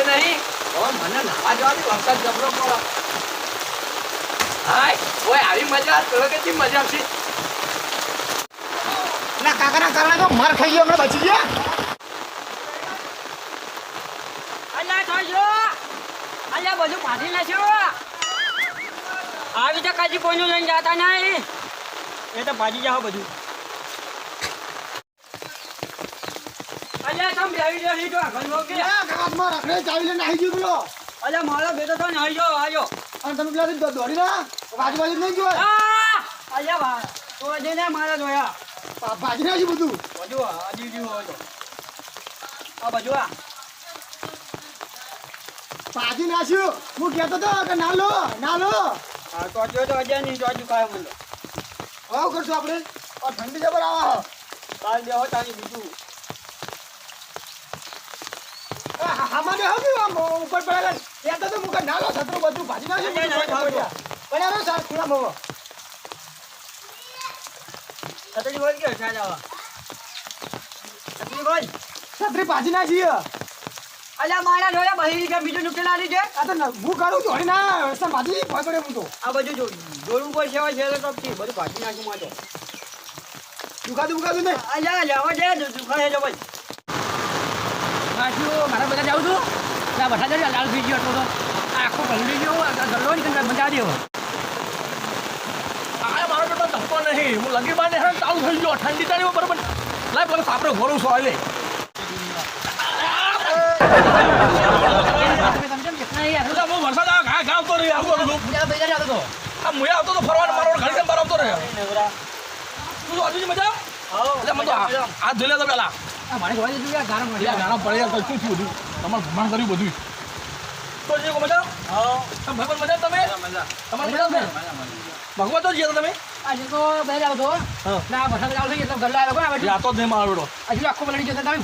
ઘરે નહીં હવે મને નાવા જવાની વરસાદ જબરો પડો. હાય ઓય આવી મજા? તો કેટલી મજા આવશે ના કાકાના કારણે તો માર ખાઈ ગયો હમણાં બચી ગયા. અલ્યા થજો અલ્યા બધું પાછી નાખ્યો. આવી તો કાજી કોઈનું લઈને જાતા નહીં. એ તો ભાજી જાઓ બધું અલ્યા તમે બેહી જાઓ હીટો આગળ મોકે ના, કાકા હાથમાં રખડે ચાવી લઈને આવી ગયો અલ્યા મારો બેટો તો નહીં જો આજો અને તમે પેલા દોડી ના નહીં જોવાય અલ્યા ભા તો જઈને મારા જોયા. ભાજી નાખ્યું બધું. આ દીદી હોય આ આ. ભાજી નાખ્યું હું કહેતો તો કે ના લો ના તો જો તો અજય નહીં જોજુ કાય મને આવું કરશું આપણે? ઠંડી જબર આવા કાલ દેહો તારી બીજું. આમાં હવે આમ ઉપર પડેલા કહેતો તો હું કે છતરું બધું ભાજી નાખ્યું નહીં, નહીં, બધું ભાગો. પણ હવે સાહેબ ખુલ્લા મોવો છત્રી બોલ ગયો છે જવા છત્રી બોલ. છત્રી ભાજી નાખી અલ્યા મારા જોડે બહી કે બીજું નુકસાન આલી છે. આ તો હું કરું દોડી ના રસ્તા ભાજી ભય હું તો. આ બધું જો છે તો બધું પાછી નાખ્યું માટે દુખાતું દુખાતું નહીં. અલ્યા લેવા દે દુખા છે ભાઈ મારા જાઉં છું ત્યાં બધા જજો લાલ થઈ ગયો હતો તો આખો પલડી ગયો ગલ્લો મજા દેવો આ મારો બેટો ધક્કો નહીં હું લગી બાને હેરાન ચાલુ થઈ ગયો. ઠંડી તાળી બરોબર લાય પેલો સાપડો ઘોડું છો એટલે વરસાદ આવે ઘા ઘા આવતો રહી આવતો આ મુયા આવતો તો ફરવાનો મારો ઘડી આવતો રહ્યો? તું તો હજુ મજા? એટલે મને તો હાથ ધોઈ લેતો પેલા. મારે જોવા દીધું પડે શું થયું તમારે ભ્રમણ કર્યું બધું તો જે મજા? તમે ભગવાન મજા તમે? તમારે મજા ભગવાન તો જીયા તમે? આજે તો બે આવતો હા. ના વરસાદ ચાલુ થઈ એટલે લોકો આવે જાતો જ નહીં મારો બેટો હજુ આખો ગયો તમે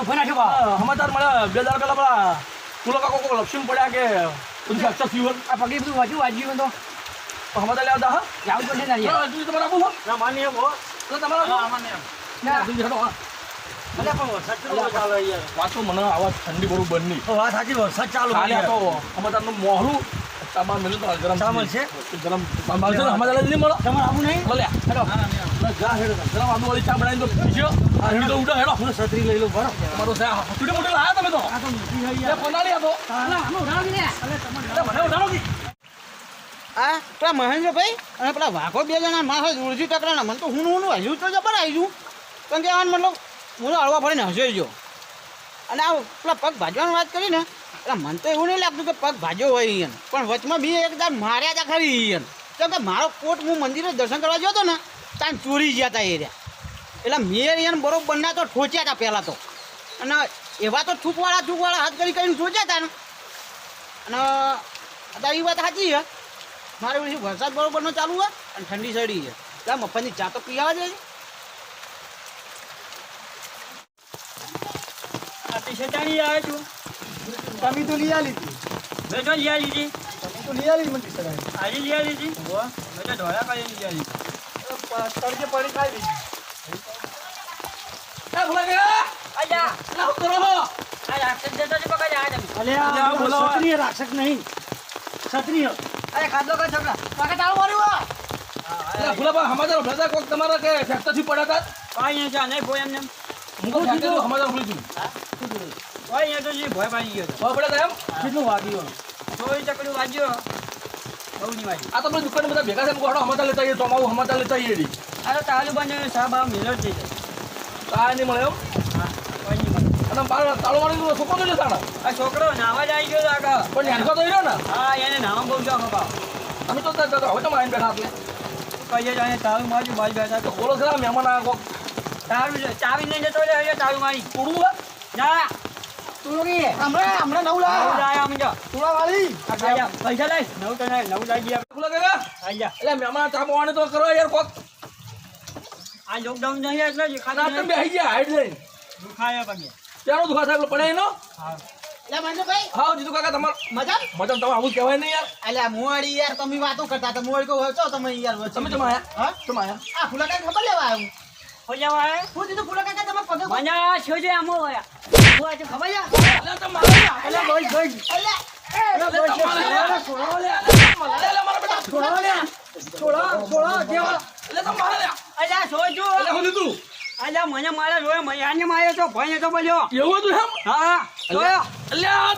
ભોઈ નાખ્યો બા સમાચાર મળે બે હજાર પેલા પેલા તુલો કાકો કોઈ લક્ષ્મી પડ્યા કે બધું ફ્રેક્ચર થયું આ પગી બધું વાંચ્યું વાંચ્યું તો. તો સમાચાર લેવા હા? જાવું પડશે ને યાર. હજુ તમારે આપવું ના માની એમ હો. તો ના હા. પણ વરસાદ ચાલુ ચાલે યાર. મને આવા ઠંડી બરોબર નહીં વાત સાચી વરસાદ ચાલુ ખાલી આ તો સમાચારનું મોહરું તમારે મળ્યું તો ગરમ ચા છે ગરમ મળશે ને સમાચાર નહીં મળો. તમારે આવું નહીં? મળ્યા હેડો. ના, હેડો ગરમ આદુ વાળી ચા બનાવીને તો પીજો આ હેડો. તો ઉડો હેડો. હું છત્રી લઈ લઉં બરો. તમારો છે આ ટુડે લાયા તમે તો? આ તો મીઠી થઈ એ કોનાલી આ તો. આનો ને અરે મને ઉડાડો કી? આ પેલા મહેન્દ્રભાઈ અને પેલા વાઘો બે જણા માથે ઉળજી ટકરાના. મને તો હું હું હજુ તો જબર આવી છું કારણ કે આ મતલબ હું હળવા ફરીને હસાઈ ગયો અને આ પેલા પગ ભાજવાની વાત કરી ને, એટલે મને તો એવું નહીં લાગતું કે પગ ભાજ્યો હોય ઈયન. પણ વચમાં બી એકદમ માર્યા હતા ખરી ઈયન. કેમ કે મારો કોટ હું મંદિરે દર્શન કરવા ગયો હતો ને, ત્યાં ચોરી ગયા હતા એ રહ્યા. એટલે મેં ઈયન બરોબર ના તો ઠોચ્યા હતા પહેલાં તો. અને એવા તો થૂકવાળા થૂકવાળા હાથ કરી કરીને ઠોચ્યા હતા ને. અને અત્યારે એ વાત સાચી છે. મારે પછી વરસાદ બરોબરનો ચાલુ હોય અને ઠંડી સડી છે. ત્યાં મફતની ચા તો પીવા દે આની આવે છું. તમે તો લઈ આલી હતી. મેં તો લઈ લીધી તમે તો લઈ આલી મને ટી-શર્ટ આજે લઈ લીધી મેં તો ઢોળા કરીને લઈ લીધી તડકે પડી ખાઈ દીધી એ ભૂલા ગયા. અલ્યા ના કરો. આ રાક્ષસ જતો છે પકડ આ તમે અલ્યા, બોલો. ક્ષત્રિય રાક્ષસ નહીં. ક્ષત્રિય. અરે ખાધો કઈ છોકરા. કાકા તાળું માર્યું. ભૂલા બા સમાચાર ભેગા કોક તમારા કે પડ્યા હતા? કાંઈ નહીં નહીં ભોય એમને. કહું છું સમાચાર ભૂલી છું કોઈ અહીંયા તો જી ભોય પાડી ગયો પડ્યા હતા એમ કેટલું વાગ્યું ચોવીસ ચકડું વાગ્યો બહુ નહીં વાગ્યું આ તો બધી દુકાન બધા ભેગા થઈને કોડો સમાચાર લેતા આવીએ તો અમારું સમાચાર લેતા આવીએ રી અરે તો તાલુ બને સાહેબ આ મેલો જ જાય આ નહીં મળે એમ અને બાર તાળો વાળી છોકરો લેતા ને આ છોકરો નાવા જ આવી ગયો તો આગળ પણ હેરખો તો રહ્યો ને હા એને નાવા બહુ જાવ બાબા અમે તો હવે તમે આવીને બેઠા એટલે કહીએ તો અહીંયા તાળું માર્યું બાજ બેઠા તો બોલો ખરા મહેમાન આ છે ચાવી લઈને જતો અહીંયા તાળું મારી કુડું હે? ના. તું લોકી હમણાં હમણાં નવું લાવ્યા લાયા અમે જો. તુળા વાળી. પૈસા લાય. નવું તો નહીં નવું લાગી ગયા ભૂલા ગયા આયા એટલે મહેમાન ચા પાવાની તો કરો યાર કોક. આ લોકડાઉન નહીં એટલે ખાતા તમે બેસી ગયા હાઈટ લઈને. દુખાયા પગે ત્યાંનો દુખા સાહેબ પડે એનો હા. એટલે મહેન્દ્રભાઈ હા જીતુ કાકા તમાર મજા મતલબ તમે આવું કહેવાય નહીં યાર. એટલે મોવાડી યાર તમે વાતો કરતા હતા. મોડી કહું છો તમે યાર. તમે તમે આયા? હા? તમે આયા? આ ફૂલા કાકા ખબર લેવા આવ્યું ખોજાવા આવે હું દીધું ફૂલા કાકા તમે પગે મને હોય. હું આજે ખબર તો મારે. બોલ બોલ. તો છોડો મારા બેટા. છોડો છોડો છોડો દેવા તો મારે હું મને મારે તો ભાઈ તો બોલ્યો એવું હતું એમ? હા જોયો. અલ્યા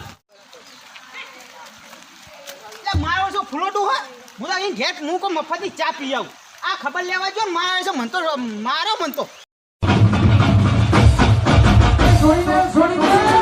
એટલે મારો છો ફ્લોટું હોય? હું તો અહીં ઘેટ હું કો મફતની ચા પી આવું. આ ખબર લેવા જો મારે છે મન તો મારો મન તો. છોડી દે છોડી દે